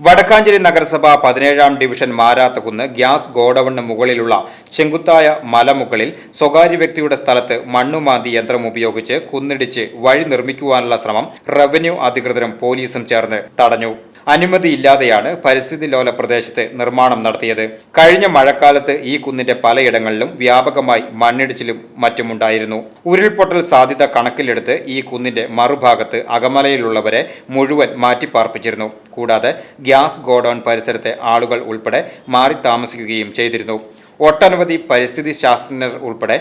വടക്കാഞ്ചേരി നഗരസഭ പതിനേഴാം division മാരാത്തകുന്ന് gas ഗോഡൌണിന് മുകളിലുള്ള ചെങ്കുത്തായ മലമുകളിൽ സ്വകാര്യ വ്യക്തിയുടെ സ്ഥലത്ത് മണ്ണുമാന്തി യന്ത്രം ഉപയോഗിച്ച് കുന്നിടിച്ച് വഴി നിർമ്മിക്കുവാനുള്ള ശ്രമം റവന്യൂ അധികൃതരും പോലീസും ചേർന്ന് തടഞ്ഞു. അനുമതിയില്ലാതെയാണ് പരിസ്ഥിതി ലോല പ്രദേശത്ത് നിർമ്മാണം നടത്തിയത്. കഴിഞ്ഞ മഴക്കാലത്ത് ഈ കുന്നിന്റെ പലയിടങ്ങളിലും വ്യാപകമായി മണ്ണിടിച്ചിലും മറ്റുമുണ്ടായിരുന്നു. ഉരുൾപൊട്ടൽ സാധ്യത കണക്കിലെടുത്ത് ഈ കുന്നിന്റെ മറുഭാഗത്ത് അകമലയിലുള്ളവരെ മുഴുവൻ മാറ്റിപ്പാർപ്പിച്ചിരുന്നു. കൂടാതെ ഗ്യാസ് ഗോഡൌൺ പരിസരത്തെ ആളുകൾ ഉൾപ്പെടെ മാറി താമസിക്കുകയും ചെയ്തിരുന്നു. ഒട്ടനവധി പരിസ്ഥിതി ശാസ്ത്രജ്ഞർ ഉൾപ്പെടെ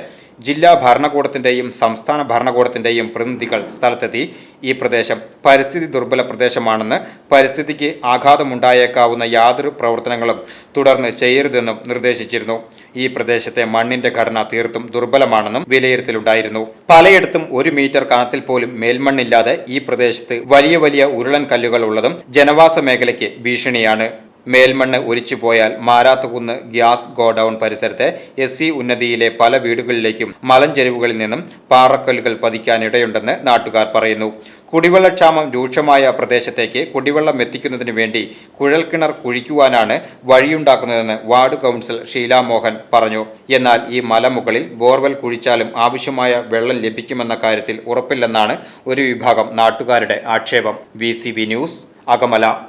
ജില്ലാ ഭരണകൂടത്തിന്റെയും സംസ്ഥാന ഭരണകൂടത്തിന്റെയും പ്രതിനിധികൾ സ്ഥലത്തെത്തി ഈ പ്രദേശം പരിസ്ഥിതി ദുർബല പ്രദേശമാണെന്ന് പരിസ്ഥിതിക്ക് ആഘാതമുണ്ടായേക്കാവുന്ന യാതൊരു പ്രവർത്തനങ്ങളും തുടർന്ന് ചെയ്യരുതെന്നും നിർദ്ദേശിച്ചിരുന്നു. ഈ പ്രദേശത്തെ മണ്ണിന്റെ ഘടന തീർത്തും ദുർബലമാണെന്നും വിലയിരുത്തലുണ്ടായിരുന്നു. പലയിടത്തും ഒരു മീറ്റർ കനത്തിൽ പോലും മേൽമണ്ണില്ലാതെ ഈ പ്രദേശത്ത് വലിയ വലിയ ഉരുളൻ കല്ലുകൾ ഉള്ളതും ജനവാസ മേഖലയ്ക്ക് ഭീഷണിയാണ്. മേൽമണ്ണ് ഒലിച്ചുപോയാൽ മാരാത്തുകുന്ന് ഗ്യാസ് ഗോഡൌൺ പരിസരത്തെ എസ് സി ഉന്നതിയിലെ പല വീടുകളിലേക്കും മലഞ്ചെരിവുകളിൽ നിന്നും പാറക്കല്ലുകൾ പതിക്കാനിടയുണ്ടെന്ന് നാട്ടുകാർ പറയുന്നു. കുടിവെള്ളക്ഷാമം രൂക്ഷമായ പ്രദേശത്തേക്ക് കുടിവെള്ളം എത്തിക്കുന്നതിന് വേണ്ടി കുഴൽക്കിണർ കുഴിക്കുവാനാണ് വഴിയുണ്ടാക്കുന്നതെന്ന് വാർഡ് കൗൺസിൽ ഷീലാമോഹൻ പറഞ്ഞു. എന്നാൽ ഈ മലമുകളിൽ ബോർവെൽ കുഴിച്ചാലും ആവശ്യമായ വെള്ളം ലഭിക്കുമെന്ന കാര്യത്തിൽ ഉറപ്പില്ലെന്നാണ് ഒരു വിഭാഗം നാട്ടുകാരുടെ ആക്ഷേപം. V news Akamala.